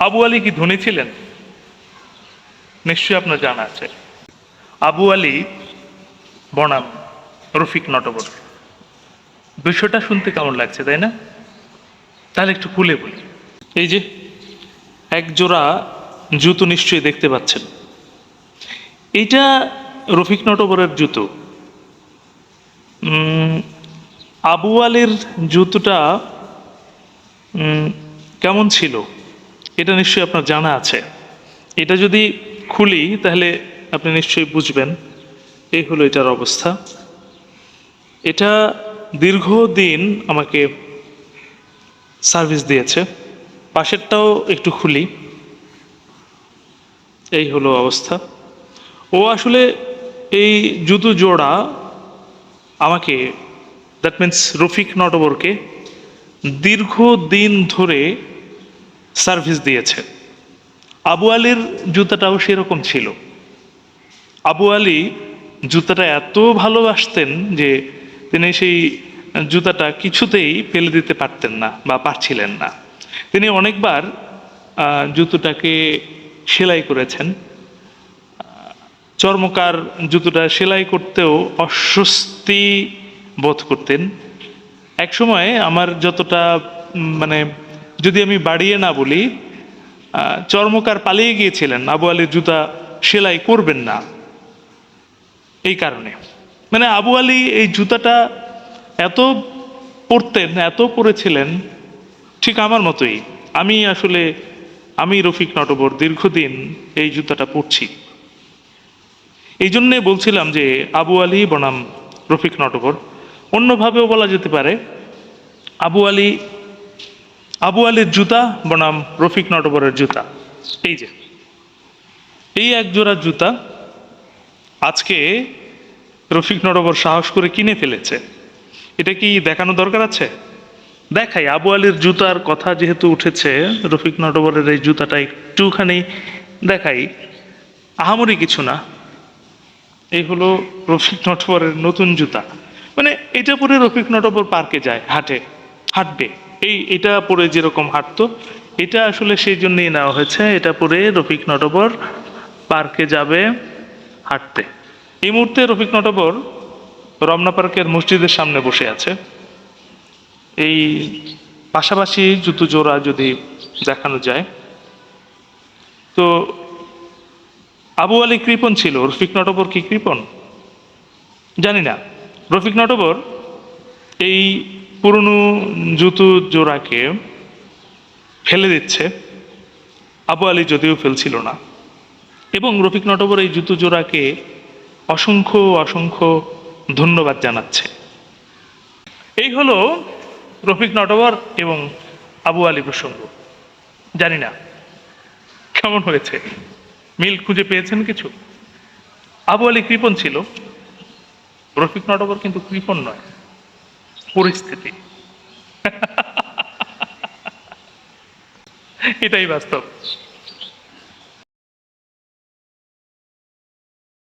আবু আলী কি ধনী ছিলেন? নিশ্চয়ই আপনার জানা আছে। আবু আলী বনাম রফিক নটবর বিষয়টা শুনতে কেমন লাগছে, তাই না? তাহলে একটু খুলে বলি। এই যে এক জোড়া জুতো নিশ্চয়ই দেখতে পাচ্ছেন। এইটা রফিক নটবরের জুতো। আবু আলীর জুতোটা কেমন ছিল? এটা নিশ্চয়ই আপনার জানা আছে। এটা যদি খুলি, তাহলে আপনি নিশ্চয়ই বুঝবেন। এই হলো এটার অবস্থা। এটা দীর্ঘদিন আমাকে সার্ভিস দিয়েছে। পাশেরটাও একটু খুলি। এই হলো অবস্থা। ও আসলে এই জুতো জোড়া আমাকে দ্যাট মিন্স রফিক নটবরকে, দীর্ঘদিন ধরে সার্ভিস দিয়েছে। আবু আলীর জুতাটাও সেরকম ছিল। আবু আলী জুতাটা এত ভালোবাসতেন যে তিনি সেই জুতাটা কিছুতেই ফেলে দিতে পারতেন না বা পারছিলেন না। তিনি অনেকবার জুতোটাকে সেলাই করেছেন। চর্মকার জুতোটা সেলাই করতেও অস্বস্তি বোধ করতেন। এক সময় আমার যতটা মানে যদি আমি বাড়িয়ে না বলি চর্মকার পালিয়ে গিয়েছিলেন, আবু আলীর জুতা সেলাই করবেন না। এই কারণে। মানে আবু আলী এই জুতাটা এত পরতেন, এত পরেছিলেন, ঠিক আমার মতোই। আমি আসলে, আমি রফিক নটবর দীর্ঘদিন এই জুতাটা পরছি। এই জন্যে বলছিলাম যে আবু আলী বনাম রফিক নটবর। অন্যভাবেও বলা যেতে পারে, আবু আলী আবু আলীর জুতা, বনাম রফিক নটবরের জুতা। এই যে, এই এক জোড়া জুতা আজকে রফিক নটবর সাহস করে কিনে ফেলেছে। এটা কি দেখানো দরকার আছে? দেখাই, আবু আলীর জুতার কথা যেহেতু উঠেছে, রফিক নটবরের এই জুতাটা একটুখানি দেখাই। আহামরি কিছু না। এই হলো রফিক নটবরের নতুন জুতা। মানে এটা পরে রফিক নটবর পার্কে যায়, হাঁটে, হাঁটবে। এই, এটা পরে যেরকম হাঁটতো, এটা আসলে সেই জন্যই নেওয়া হয়েছে। এটা পরে রফিক নটবর পার্কে যাবে হাঁটতে। এই মুহূর্তে রফিক নটবর রমনা পার্কের মসজিদের সামনে বসে আছে। এই পাশাপাশি জুতো জোড়া যদি দেখানো যায়। তো আবু আলী কৃপন ছিল। রফিক নটবর কি কৃপন? জানি না। রফিক নটবর এই পুরনো জুতো জোড়াকে ফেলে দিচ্ছে। আবু আলী যদিও ফেলছিল না। এবং রফিক নটবর এই জুতো জোড়াকে অসংখ্য অসংখ্য ধন্যবাদ জানাচ্ছে। এই হলো রফিক নটবর এবং আবু আলী প্রসঙ্গ। জানি না কেমন হয়েছে। মিল খুঁজে পেয়েছেন কিছু? আবু আলী কৃপণ ছিল। রফিক নটবর কিন্তু কৃপণ নয়। পরিস্থিতি। এটাই বাস্তব।